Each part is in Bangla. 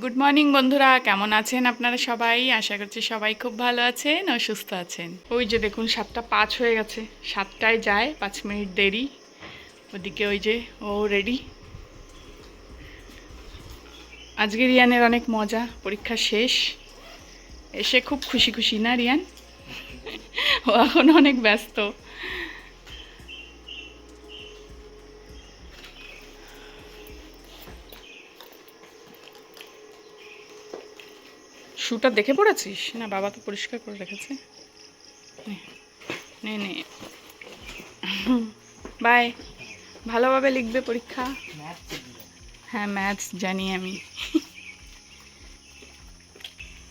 মর্নিং বন্ধুরা। কেমন আছেন আপনারা সবাই? আশা করছি সবাই খুব ভালো আছেন ও সুস্থ আছেন। ওই যে দেখুন, সাতটা পাঁচ হয়ে গেছে। সাতটায় যায়, পাঁচ মিনিট দেরি। ওদিকে ওই যে ও রেডি আজকে রিয়ানের অনেক মজা, পরীক্ষা শেষ। এসে খুব খুশি খুশি না, রিয়ান? ও এখন অনেক ব্যস্ত। শুটা দেখে পড়েছিস? না বাবা তো পরিষ্কার করে রেখেছে। নে, নে বাই। ভালোভাবে লিখবে পরীক্ষা। হ্যাঁ ম্যাথস জানি আমি।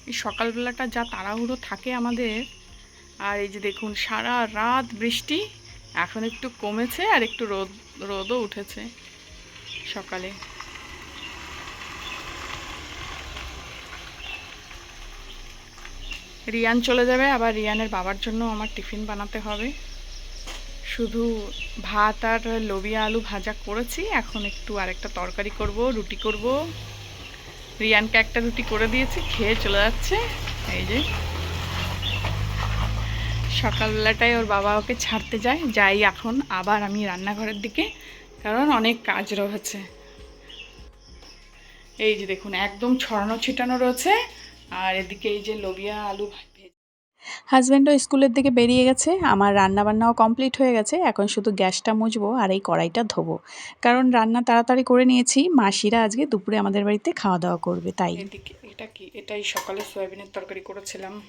এই সকালবেলাটা যা তাড়াহুড়ো থাকে আমাদের আর এই যে দেখুন সারা রাত বৃষ্টি এখন একটু কমেছে আর একটু রোদ রোদও উঠেছে সকালে। রিয়ান চলে যাবে, আবার রিয়ানের বাবার জন্য আমার টিফিন বানাতে হবে। শুধু ভাত আর লোবিয়া আলু ভাজা করেছি, এখন একটু আরেকটা তরকারি করব, রুটি করব। রিয়ানকে একটা রুটি করে দিয়েছি, খেয়ে চলে যাচ্ছে। এই যে। সকালবেলাটায় ওর বাবা ওকে ছাড়তে যায়, যাই এখন, আবার আমি রান্নাঘরের দিকে, কারণ অনেক কাজ রয়েছে। এই যে দেখুন, একদম ছড়ানো ছিটানো রয়েছে। আর এদিকে এই যে লোবিয়া আলু ভেজে হাজব্যান্ডও স্কুলের দিকে বেরিয়ে গেছে আমার রান্না বান্নাও কমপ্লিট হয়ে গেছে এখন শুধু গ্যাসটা মুজবো আর এই কড়াইটা ধোবো। কারণ রান্না তাড়াতাড়ি করে নিয়েছি মাসিরা আজকে দুপুরে আমাদের বাড়িতে খাওয়া দাওয়া করবে তাই। এটা কি? এটাই সকালে সয়াবিনের তরকারি করেছিলাম।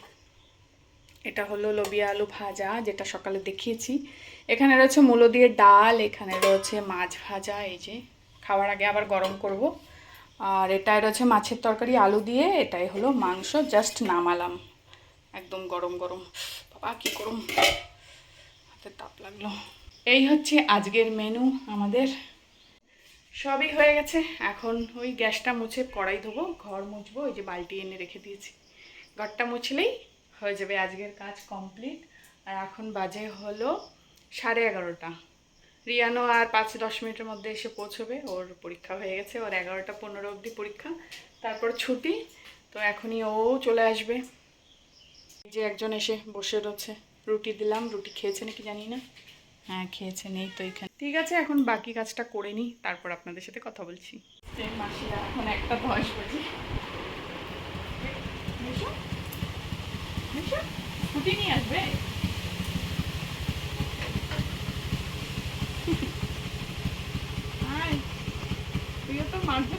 এটা হলো লোবিয়া আলু ভাজা যেটা সকালে দেখিয়েছি। এখানে রয়েছে মূলো দিয়ে ডাল এখানে রয়েছে মাছ ভাজা এই যে খাওয়ার আগে আবার গরম করব। আর এটাই রয়েছে মাছের তরকারি, আলু দিয়ে। এটাই হলো মাংস জাস্ট নামালাম। একদম গরম গরম। বাবা, কী গরম। হাতে তাপ লাগল। এই হচ্ছে আজকের মেনু আমাদের। সবই হয়ে গেছে। এখন ওই গ্যাসটা মুছে কড়াই ধোবো, ঘর মুছবো, ওই যে বালতি এনে রেখে দিয়েছি। ঘরটা মুছলেই হয়ে যাবে আজকের কাজ কমপ্লিট আর এখন বাজে হলো সাড়ে এগারোটা। রিয়ানো আর পাঁচ দশ মিনিটের মধ্যে এসে পৌঁছবে। ওর পরীক্ষা হয়ে গেছে, ওর এগারোটা পনেরো অবধি পরীক্ষা। তারপর ছুটি, তো এখনই ও চলে আসবে। যে একজন এসে বসে রয়েছে, রুটি দিলাম, রুটি খেয়েছে নাকি জানি না? হ্যাঁ খেয়েছে, নেই তো এখানে। ঠিক আছে, এখন বাকি কাজটা করে নিই, তারপর আপনাদের সাথে কথা বলছি। এখন একটা দশ বাজে। স্কুটি নিয়ে আসবে? গান্ধে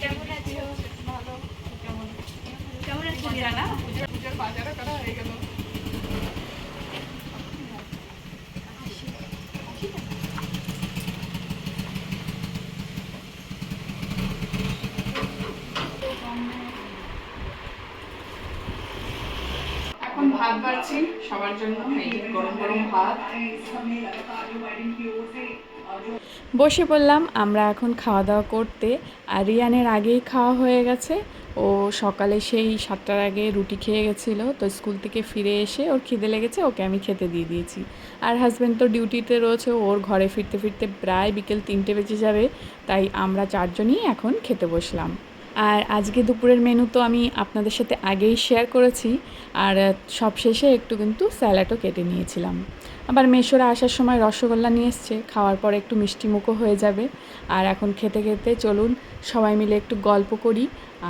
কেমন আছো? ভালো। কেমন? কেমন আছো? না পুজোর পুজোর বাজারও করা হয়ে গেল। এখন ভাত বাড়ছি সবার জন্য এই গরম গরম ভাত। বসে পড়লাম, আমরা এখন খাওয়া দাওয়া করতে। আর রিয়ানের আগেই খাওয়া হয়ে গেছে। ও সকালে সেই সাতটার আগে রুটি খেয়ে গেছিল, তো স্কুল থেকে ফিরে এসে ওর খিদে লেগেছে, ওকে আমি খেতে দিয়ে দিয়েছি। আর হাজব্যান্ড তো ডিউটিতে রয়েছে ওর ঘরে ফিরতে ফিরতে প্রায় বিকেল তিনটে বেজে যাবে, তাই আমরা চারজনই এখন খেতে বসলাম। আর আজকে দুপুরের মেনু তো আমি আপনাদের সাথে আগেই শেয়ার করেছি। আর সব শেষে একটু কিন্তু স্যালাডও কেটে নিয়েছিলাম। আবার মেশোরা আসার সময় রসগোল্লা নিয়ে এসছে। খাওয়ার পরে একটু মিষ্টি মুখও হয়ে যাবে। আর এখন খেতে খেতে চলুন সবাই মিলে একটু গল্প করি।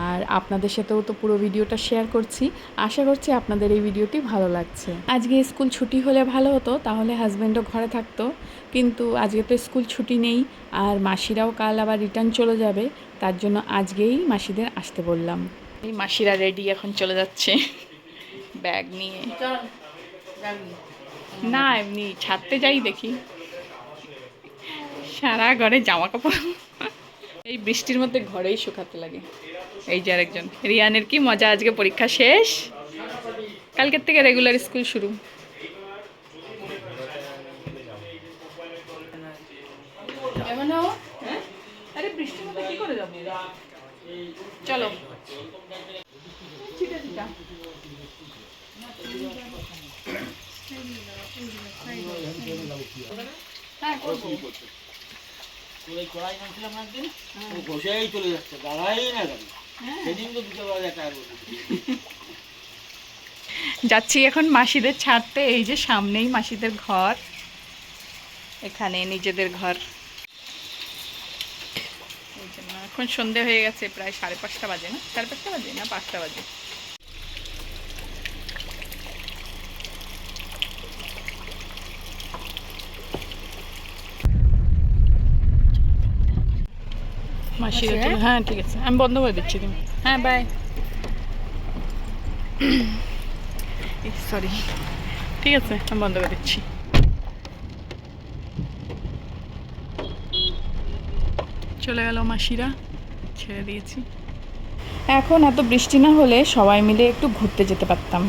আর আপনাদের সাথেও তো পুরো ভিডিওটা শেয়ার করছি। আশা করছি আপনাদের এই ভিডিওটি ভালো লাগছে। আজকে স্কুল ছুটি হলে ভালো হতো, তাহলে হাজব্যান্ডও ঘরে থাকতো। কিন্তু আজকে তো স্কুল ছুটি নেই। আর মাসিরাও কাল আবার রিটার্ন চলে যাবে। তার জন্য আজকেই মাসিদের আসতে বললাম। এই মাসিরা রেডি এখন চলে যাচ্ছে। ব্যাগ নিয়ে। না, এমনি ছাড়তে যাই দেখি। সারা ঘরে জামা কাপড় এই বৃষ্টির মধ্যে ঘরেই শুকাতে লাগে। এই যে আরেকজন। রিয়ানের কি মজা, আজকে পরীক্ষা শেষ? কালকের থেকে রেগুলার স্কুল শুরু। চলো। হ্যাঁ ওই কড়াই নামছিলাম একদিন ও ঘষেই চলে যাচ্ছে দাঁড়াই না গাড়ি সেদিন তো বিকেলবেলা দেখা যাচ্ছি এখন মাসিদের ছাড়তে এই যে সামনেই মাসিদের ঘর। এখানে নিজেদের ঘর। এখন সন্ধে হয়ে গেছে প্রায় সাড়ে পাঁচটা বাজে না? সাড়ে পাঁচটা বাজে না পাঁচটা বাজে? হ্যাঁ ঠিক আছে। আমি বন্ধ করে দিচ্ছি তুমি। হ্যাঁ বাই সরি ঠিক আছে আমি বন্ধ করে দিচ্ছি। চলে গেল মাসিরা, ছেড়ে দিয়েছি। এখন এত বৃষ্টি না হলে সবাই মিলে একটু ঘুরতে যেতে পারতাম।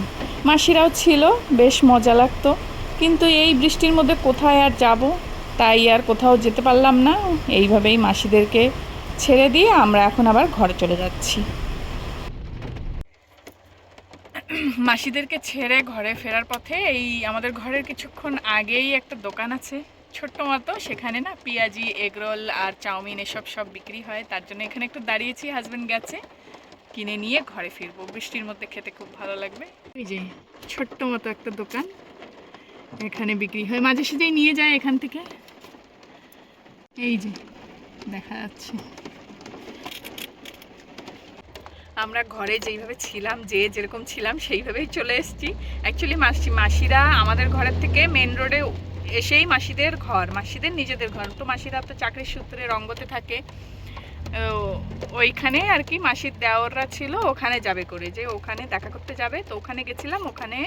মাসিরাও ছিল, বেশ মজা লাগতো। কিন্তু এই বৃষ্টির মধ্যে কোথায় আর যাব, তাই আর কোথাও যেতে পারলাম না। এইভাবেই মাসিদেরকে ছেড়ে দিয়ে আমরা এখন আবার ঘরে চলে যাচ্ছি। মাসিদেরকে ছেড়ে ঘরে ফেরার পথে এই আমাদের ঘরের কিছুক্ষণ আগেই একটা দোকান আছে। ছোট্ট মতো, সেখানে না পেঁয়াজি, এগরোল আর চাউমিন এসব সব বিক্রি হয়। তার জন্য এখানে একটু দাঁড়িয়েছি হাজব্যান্ড গেছে। কিনে নিয়ে ঘরে ফিরবো। বৃষ্টির মধ্যে খেতে খুব ভালো লাগবে। এই যে ছোট্ট মতো একটা দোকান। এখানে বিক্রি হয়। মাঝে সাঝেই নিয়ে যায় এখান থেকে। এই যে দেখা যাচ্ছে। আমরা ঘরে যেইভাবে ছিলাম, যে যেরকম ছিলাম, সেইভাবেই চলে এসেছি। অ্যাকচুয়ালি মাসি, মাসিরা আমাদের ঘরের থেকে মেন রোডে এসেই মাসিদের ঘর, মাসিদের নিজেদের ঘর। তো মাসিরা তো চাকরির সূত্রে রঙ্গতে থাকে। ওইখানে আর কি মাসির দেওররা ছিল, ওখানে যাবে করে। যে ওখানে দেখা করতে যাবে, তো ওখানে গেছিলাম, ওখানে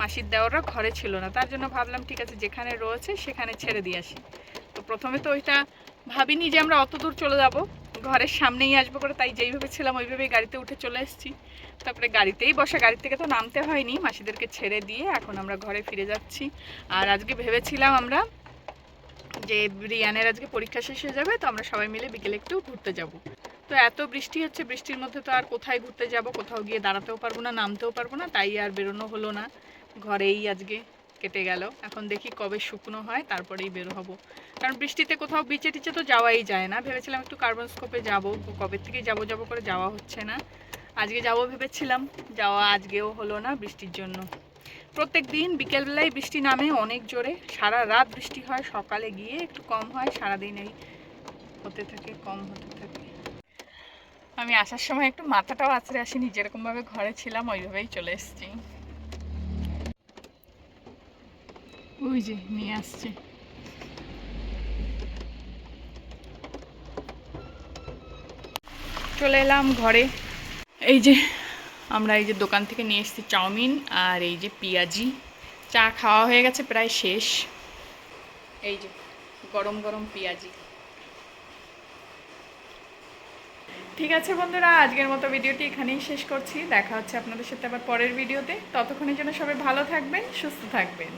মাসির দেওররা ঘরে ছিল না। তার জন্য ভাবলাম, ঠিক আছে, যেখানে রয়েছে সেখানে ছেড়ে দিয়ে আসি। তো প্রথমে তো ওইটা ভাবিনি যে আমরা অত দূর চলে যাব। ঘরের সামনেই আসব করে, তাই যেইভাবে ছিলাম ওইভাবেই গাড়িতে উঠে চলে এসেছি। তারপরে গাড়িতেই বসা, গাড়ি থেকে তো নামতে হয়নি, মাসিদেরকে ছেড়ে দিয়ে এখন আমরা ঘরে ফিরে যাচ্ছি। আর আজকে ভেবেছিলাম আমরা যে রিয়ানের আজকে পরীক্ষা শেষ হয়ে যাবে, তো আমরা সবাই মিলে বিকেলে একটু ঘুরতে যাব। তো এত বৃষ্টি হচ্ছে, বৃষ্টির মধ্যে তো আর কোথায় ঘুরতে যাব, কোথাও গিয়ে দাঁড়াতেও পারব না, নামতেও পারব না, তাই আর বেরোনো হলো না। ঘরেই আজকে কেটে গেল। এখন দেখি কবে শুকনো হয়, তারপরেই বের হব। কারণ বৃষ্টিতে কোথাও বিচে টিচে তো যাওয়াই যায় না। ভেবেছিলাম একটু কার্বন স্কোপে যাব। কবে থেকে যাব যাব করে যাওয়া হচ্ছে না। আজকে যাব ভেবেছিলাম। যাওয়া আজকেও হলো না বৃষ্টির জন্য। প্রত্যেক দিন বিকেলবেলায় বৃষ্টি নামে অনেক জোরে। সারা রাত বৃষ্টি হয়, সকালে গিয়ে একটু কম হয়। সারাদিন এই হতে থাকে, কম হতে থাকে। আমি আসার সময় একটু মাথাটাও আছড়ে আসিনি। যেরকমভাবে ঘরে ছিলাম, ওইভাবেই চলে এসেছি। ওই যে, নিয়ে আসছে। চলে এলাম ঘরে। এই যে, আমরা এই যে দোকান থেকে নিয়ে এসেছি চাউমিন আর এই যে পেঁয়াজি। চা খাওয়া হয়ে গেছে, প্রায় শেষ। এই যে, গরম গরম পেঁয়াজি। ঠিক আছে বন্ধুরা, আজকের মতো ভিডিওটি এখানেই শেষ করছি। দেখা হচ্ছে আপনাদের সাথে আবার পরের ভিডিওতে। ততক্ষণের জন্য সবাই ভালো থাকবেন, সুস্থ থাকবেন।